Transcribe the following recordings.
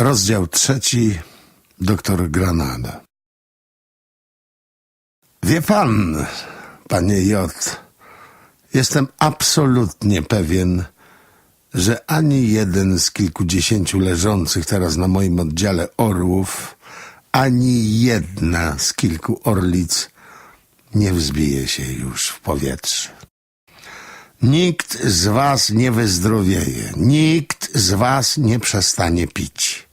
Rozdział trzeci. Doktor Granada. Wie pan, panie J., jestem absolutnie pewien, że ani jeden z kilkudziesięciu leżących teraz na moim oddziale orłów, ani jedna z kilku orlic nie wzbije się już w powietrze. Nikt z was nie wyzdrowieje, nikt z was nie przestanie pić.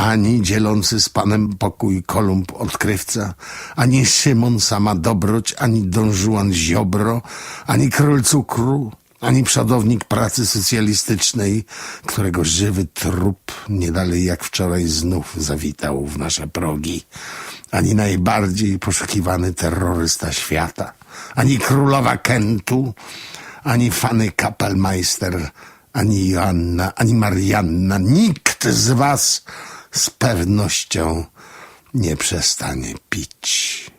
Ani dzielący z panem pokój Kolumb odkrywca, ani Szymon sama dobroć, ani Don Juan Ziobro, ani król cukru, ani przodownik pracy socjalistycznej, którego żywy trup nie dalej jak wczoraj znów zawitał w nasze progi, ani najbardziej poszukiwany terrorysta świata, ani królowa Kentu, ani Fanny Kapelmeister, ani Joanna, ani Marianna, nikt z was z pewnością nie przestanie pić.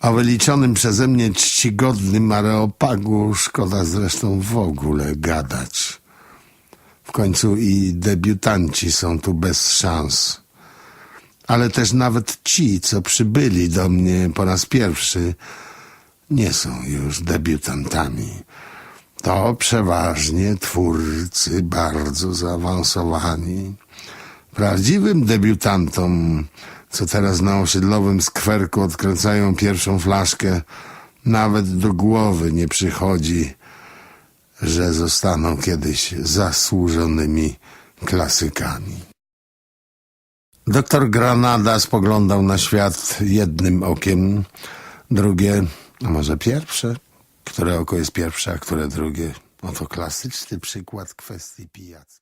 O wyliczonym przeze mnie czcigodnym areopagu szkoda zresztą w ogóle gadać. W końcu i debiutanci są tu bez szans. Ale też nawet ci, co przybyli do mnie po raz pierwszy, nie są już debiutantami. To przeważnie twórcy bardzo zaawansowani. Prawdziwym debiutantom, co teraz na osiedlowym skwerku odkręcają pierwszą flaszkę, nawet do głowy nie przychodzi, że zostaną kiedyś zasłużonymi klasykami. Doktor Granada spoglądał na świat jednym okiem, drugie, a może pierwsze? Które oko jest pierwsze, a które drugie? Oto klasyczny przykład kwestii pijactwa.